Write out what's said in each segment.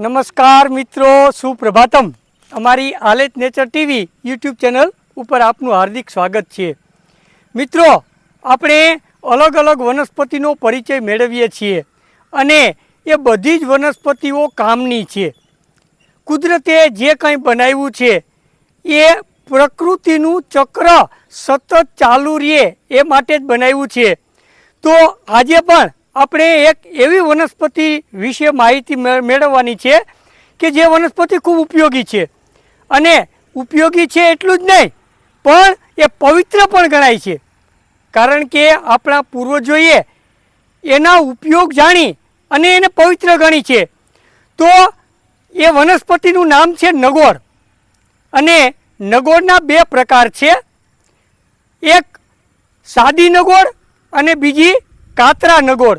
નમસ્કાર મિત્રો, સુપ્રભાતમ. અમારી Alet nature TV YouTube channel ઉપર આપનું હાર્દિક સ્વાગત છે. મિત્રો, આપણે અલગ અલગ વનસ્પતિનો પરિચય મેળવીએ છીએ અને એ બધી જ વનસ્પતિઓ કામની છે. કુદરતે જે કંઈ બનાવ્યું છે, એ પ્રકૃતિનું ચક્ર સતત ચાલુ રહે એ માટે જ બનાવ્યું છે. તો આજે પણ આપણે એક એવી વનસ્પતિ વિશે માહિતી મેળવવાની છે કે જે વનસ્પતિ ખૂબ ઉપયોગી છે. અને ઉપયોગી છે એટલું જ નહીં, પણ એ પવિત્ર પણ ગણાય છે. કારણ કે આપણા પૂર્વજોએ એના ઉપયોગ જાણી અને એને પવિત્ર ગણી છે. તો એ વનસ્પતિનું નામ છે નગોર. અને નગોરના બે પ્રકાર છે. એક સાદી નગોર અને બીજી કાતરા નગોળ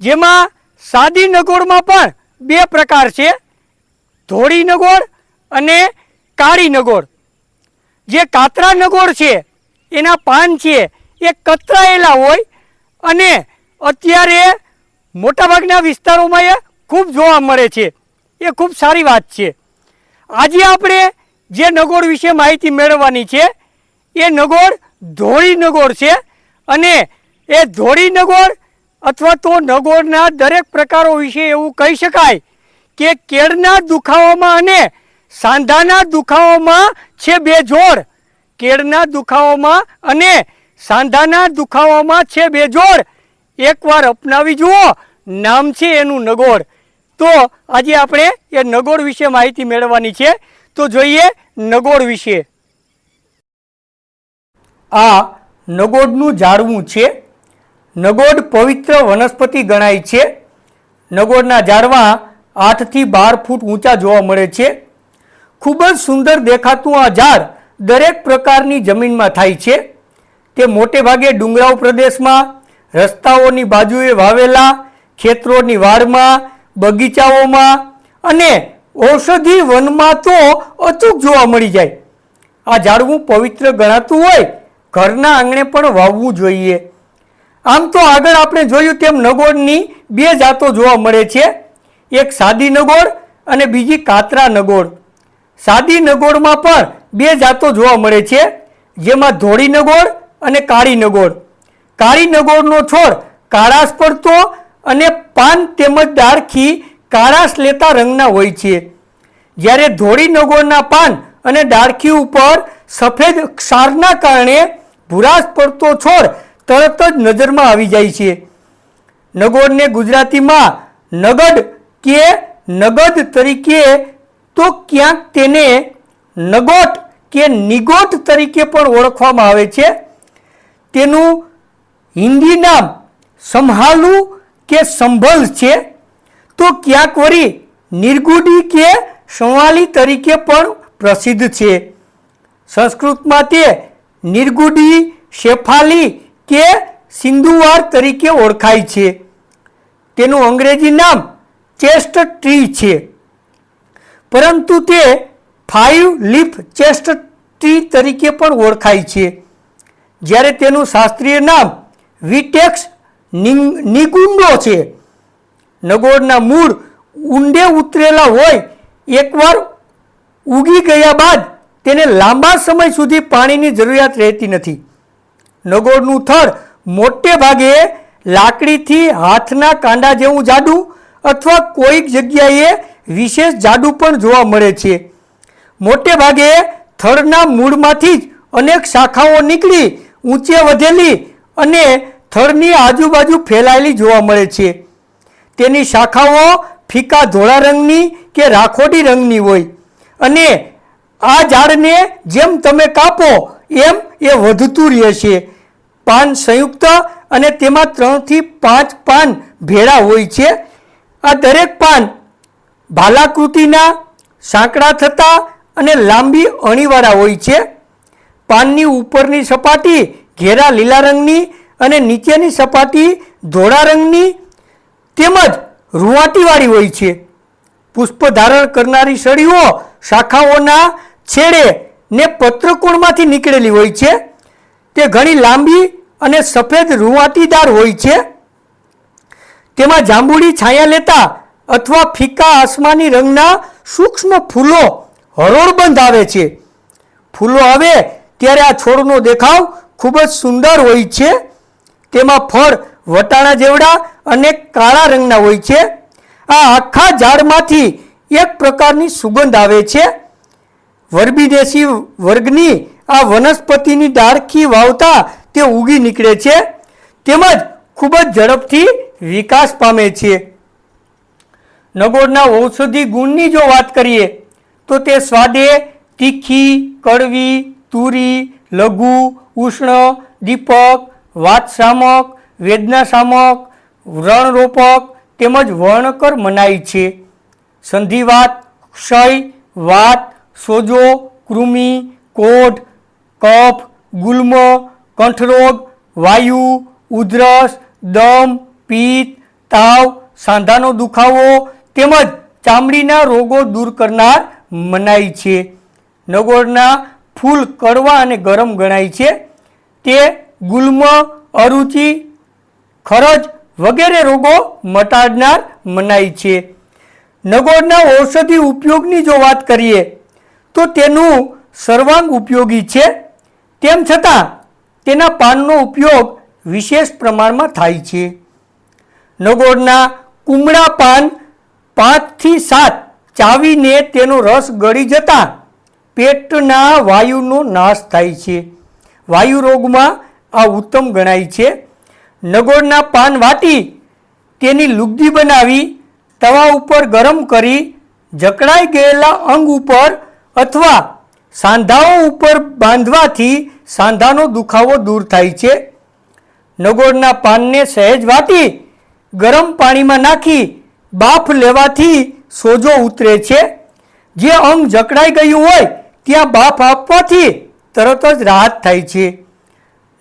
જેમાં સાદી નગોળમાં પણ બે પ્રકાર છે. ધોળી નગોળ અને કાળી નગોળ. જે કાતરા નગોળ છે, એના પાન છે, એ કતરાયેલા હોય અને અત્યારે મોટાભાગના વિસ્તારોમાં એ ખૂબ જોવા મળે છે. એ ખૂબ સારી વાત છે. આજે આપણે જે નગોળ વિશે માહિતી મેળવવાની છે, એ નગોળ ધોળી નગોળ છે અને એ ધોળી નગોળ અથવા તો નગોરના દરેક પ્રકારો વિશે એવું કહી શકાય કે કેળના દુખાવામાં અને સાંધાના દુખાવામાં છે બે જોડ. કેળના દુખાવામાં અને સાંધાના દુખાવામાં છે બે જોડ. એકવાર અપનાવી જુઓ, નામ છે એનું નગોળ. તો આજે આપણે એ નગોર વિશે માહિતી મેળવવાની છે. તો જોઈએ નગોર વિશે. આ નગોડનું ઝાડવું છે. નગોડ પવિત્ર વનસ્પતિ ગણાય છે. નગોડના ઝાડવા આઠથી બાર ફૂટ ઊંચા જોવા મળે છે. ખૂબ જ સુંદર દેખાતું આ ઝાડ દરેક પ્રકારની જમીનમાં થાય છે. તે મોટે ભાગે ડુંગરાળ પ્રદેશમાં, રસ્તાઓની બાજુએ વાવેલા, ખેતરોની વાડમાં, બગીચાઓમાં અને ઔષધિ વનમાં તો અચૂક જોવા મળી જાય. આ ઝાડવું પવિત્ર ગણાતું હોય, ઘરના આંગણે પણ વાવવું જોઈએ. આમ તો આગળ આપણે જોયું તેમ નગોળની બે જાતો જોવા મળે છે. એક સાદી નગોળ અને બીજી કાતરા નગોળ. સાદી નગોળમાં પણ બે જાતો જોવા મળે છે. જેમાં ધોળી નગોળ અને કાળી નગોળ. કાળી નગોળનો છોડ કાળાશ પડતો અને પાન તેમજ ડાળખી કાળાશ લેતા રંગના હોય છે. જ્યારે ધોળી નગોળના પાન અને ડાળખી ઉપર સફેદ ક્ષારના કારણે ભૂરાશ પડતો છોડ તરત જ નજરમાં આવી જાય છે. નગોડને ગુજરાતીમાં નગડ કે નગદ તરીકે તો ક્યાંક તેને નગોટ કે નિગોટ તરીકે પણ ઓળખવામાં આવે છે. તેનું હિન્દી નામ સંભાલુ કે સંભલ છે. તો ક્યાંક વળી નિર્ગુડી કે સંવાલી તરીકે પણ પ્રસિદ્ધ છે. સંસ્કૃતમાં તે નિર્ગુડી, શેફાલી કે સિંધુવાર તરીકે ઓળખાય છે. તેનું અંગ્રેજી નામ ચેસ્ટ ટ્રી છે. પરંતુ તે ફાઇવ લીફ ચેસ્ટ ટ્રી તરીકે પણ ઓળખાય છે. જ્યારે તેનું શાસ્ત્રીય નામ વિટેક્સ નિંગ- નિગુંડો છે. નગોરના મૂળ ઊંડે ઉતરેલા હોય, એકવાર ઉગી ગયા બાદ તેને લાંબા સમય સુધી પાણીની જરૂરિયાત રહેતી નથી. નગોળનું થડ મોટે ભાગે લાકડીથી હાથના કાંડા જેવું જાડું અથવા કોઈક જગ્યાએ વિશેષ જાડું પણ જોવા મળે છે. મોટે ભાગે થડના મૂળમાંથી જ અનેક શાખાઓ નીકળી, ઊંચે વધેલી અને થડની આજુબાજુ ફેલાયેલી જોવા મળે છે. તેની શાખાઓ ફીકા ધોળા રંગની કે રાખોડી રંગની હોય અને આ ઝાડને જેમ તમે કાપો એમ એ વધતું રહે છે. પાન સંયુક્ત અને તેમાં ત્રણથી પાંચ પાન ભેળા હોય છે. આ દરેક પાન ભાલાકૃતિના સાંકડા થતા અને લાંબી અણીવાળા હોય છે. પાનની ઉપરની સપાટી ઘેરા લીલા રંગની અને નીચેની સપાટી ધોળા રંગની તેમજ રૂંવાટીવાળી હોય છે. પુષ્પ ધારણ કરનારી સળીઓ શાખાઓના છેડે ને પત્રકોણમાંથી નીકળેલી હોય છે. તે ઘણી લાંબી અને સફેદ રૂંવાટીદાર હોય છે. તેમાં જાંબુડી છાયા લેતા અથવા ફીકા આસમાની રંગના સૂક્ષ્મ ફૂલો હરોળબંધ આવે છે. ફૂલો આવે ત્યારે આ છોડનો દેખાવ ખૂબ જ સુંદર હોય છે. તેમાં ફળ વટાણા જેવડા અને કાળા રંગના હોય છે. આ આખા ઝાડમાંથી એક પ્રકારની સુગંધ આવે છે. વર્બીદેશી વર્ગની આ વનસ્પતિની ડાળખી વાવતા તે ઉગી નીકળે છે. તેમજ ખૂબ જ ઝડપથી વિકાસ પામે છે. નગોળના ઔષધિ ગુણની જો વાત કરીએ, તો તે સ્વાદે તીખી, કડવી, તુરી, લઘુ, ઉષ્ણ, દીપક, વાતશામક, વેદનાશામક વ્રણરોપક તેમજ વર્ણકર મનાય છે. સંધિવાત, ક્ષય, વાત, સોજો, કૃમિ, કોઢ કફ, ગુલ્મ, કંઠરોગ, વાયુ, ઉધરસ, દમ પિત્ત તાવ, સાંધાનો દુખાવો તેમજ ચામડીના રોગો દૂર કરનાર મનાય છે. નગોળના ફૂલ કડવા અને ગરમ ગણાય છે. તે ગુલ્મ, અરુચિ, ખરજ વગેરે રોગો મટાડનાર મનાય છે. નગોળના ઔષધિ ઉપયોગની જો વાત કરીએ, તો તેનું સર્વાંગ ઉપયોગી છે. તેમ છતાં, તેના પાનનો ઉપયોગ વિશેષ પ્રમાણમાં થાય છે. નગોળના કુમળા પાન પાંચથી સાત ચાવીને તેનો રસ ગળી જતાં પેટના વાયુનો નાશ થાય છે. વાયુ રોગમાં આ ઉત્તમ ગણાય છે. નગોળના પાન વાટી તેની લુગદી બનાવી, તવા ઉપર ગરમ કરી, જકડાઈ ગયેલા અંગ ઉપર અથવા સાંધાઓ ઉપર બાંધવાથી સાંધાનો દુખાવો દૂર થાય છે. નગોળના પાનને સહેજ વાટી, ગરમ પાણીમાં નાખી, બાફ લેવાથી સોજો ઉતરે છે. જે અંગ જકડાઈ ગયું હોય, ત્યાં બાફ આપવાથી તરત જ રાહત થાય છે.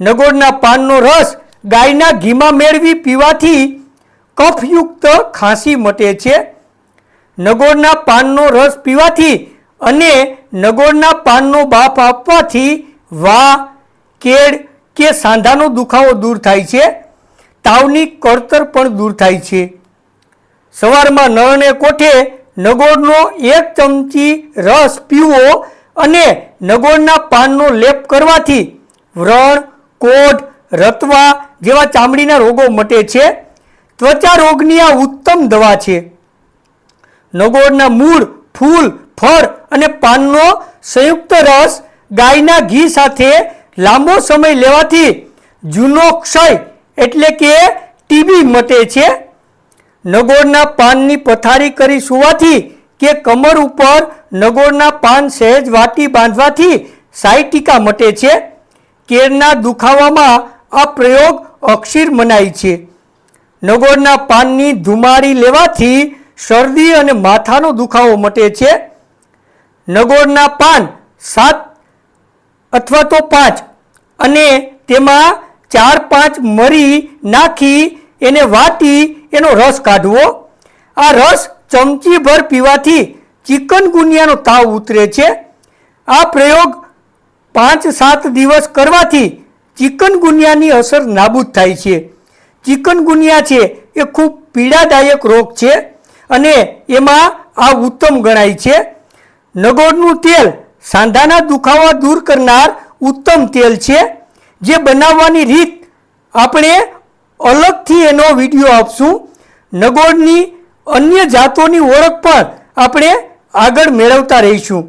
નગોળના પાનનો રસ ગાયના ઘીમાં મેળવી પીવાથી કફયુક્ત ખાંસી મટે છે. નગોળના પાનનો રસ પીવાથી અને નગોળના પાનનો બાફ આપવાથી વા કેડ કે સાંધાનો દુખાવો દૂર થાય છે, તાવની કળતર પણ દૂર થાય છે. સવારમાં નળને કોઠે નગોળનો એક ચમચી રસ પીવો અને નગોળના પાનનો લેપ કરવાથી વ્રણ, કોઢ, રતવા જેવા ચામડીના રોગો મટે છે. ત્વચા રોગની આ ઉત્તમ દવા છે. નગોળના મૂળ, ફૂલ, ફળ અને પાનનો સંયુક્ત રસ ગાયના ઘી સાથે લાંબો સમય લેવાથી જૂનો ક્ષય એટલે કે ટીબી મટે છે. નગોળના પાનની પથારી કરી સુવાથી કે કમર ઉપર નગોળના પાન સહેજ વાટી બાંધવાથી સાયટિકા મટે છે. કેરના દુખાવામાં આ પ્રયોગ અક્ષીર મનાય છે. નગોળના પાનની ધુમાડી લેવાથી શરદી અને માથાનો દુખાવો મટે છે. નગોળના પાન સાત અથવા તો પાંચ. અને તેમાં ચાર પાંચ મરી નાખી એને વાટી એનો રસ કાઢવો. આ રસ ચમચીભર પીવાથી ચિકનગુનિયાનો તાવ ઉતરે છે. આ પ્રયોગ પાંચ સાત દિવસ કરવાથી ચિકનગુનિયાની અસર નાબૂદ થાય છે. ચિકનગુનિયા છે એ ખૂબ પીડાદાયક રોગ છે અને એમાં આ ઉત્તમ ગણાય છે. નગોળનું તેલ સાંધાના દુખાવા દૂર કરનાર ઉત્તમ તેલ છે, જે બનાવવાની રીત આપણે અલગથી એનો વીડિયો આપશું. નગોળની અન્ય જાતોની ઓળખ પણ આપણે આગળ મેળવતા રહીશું.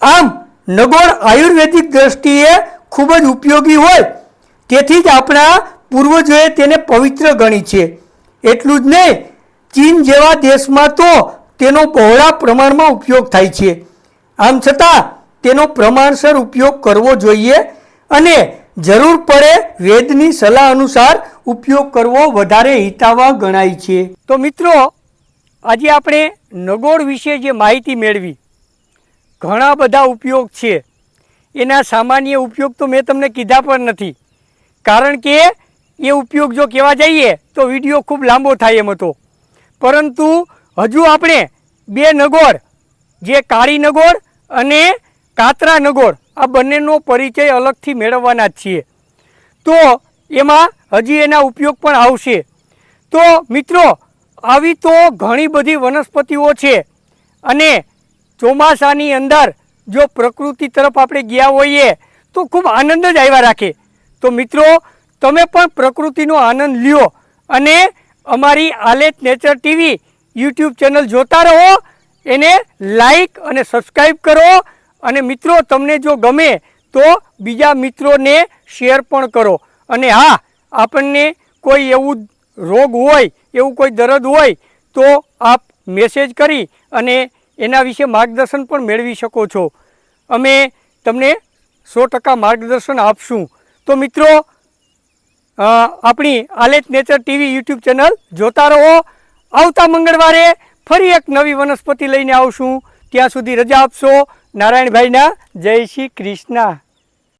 આમ, નગોળ આયુર્વેદિક દ્રષ્ટિએ ખૂબ જ ઉપયોગી હોય, તેથી જ આપણા પૂર્વજોએ તેને પવિત્ર ગણી છે. એટલું જ નહીં, ચીન જેવા દેશમાં તો તેનો બહોળા પ્રમાણમાં ઉપયોગ થાય છે. આમ છતાં તેનો પ્રમાણસર ઉપયોગ કરવો જોઈએ અને જરૂર પડે વેદની સલાહ અનુસાર ઉપયોગ કરવો વધારે હિતાવહ ગણાય છે. તો મિત્રો, આજે આપણે નગોળ વિશે જે માહિતી મેળવી, ઘણા બધા ઉપયોગ છે. એના સામાન્ય ઉપયોગ તો મેં તમને કીધા પણ નથી. કારણ કે એ ઉપયોગ જો કહેવા જઈએ તો વીડિયો ખૂબ લાંબો થાય એમ હતો. પરંતુ હજુ આપણે બે નગોળ, જે કાળી નગોળ અને કાતરા નગોળ, આ બંનેનો પરિચય અલગથી મેળવવાના જ છીએ. તો એમાં હજી એના ઉપયોગ પણ આવશે. તો મિત્રો, આવી તો ઘણી બધી વનસ્પતિઓ છે અને ચોમાસાની અંદર જો પ્રકૃતિ તરફ આપણે ગયા હોઈએ તો ખૂબ આનંદ જ આવ્યા રાખે. તો મિત્રો, તમે પણ પ્રકૃતિનો આનંદ લ્યો અને અમારી Alet nature TV YouTube channel જોતા રહો એને લાઈક અને સબસ્ક્રાઈબ કરો અને મિત્રો, તમને જો ગમે તો બીજા મિત્રોને શેર પણ કરો. અને હા, આપણને કોઈ એવું રોગ હોય, એવું કોઈ દર્દ હોય, તો આપ મેસેજ કરી અને એના વિશે માર્ગદર્શન પણ મેળવી શકો છો. અમે તમને સો ટકા માર્ગદર્શન આપશું. તો મિત્રો આપણી Alet nature TV YouTube channel જોતા રહો. આવતા મંગળવારે ફરી એક નવી વનસ્પતિ લઈને આવશું. ત્યાં સુધી રજા આપશો. નારાયણભાઈના જય શ્રી કૃષ્ણ.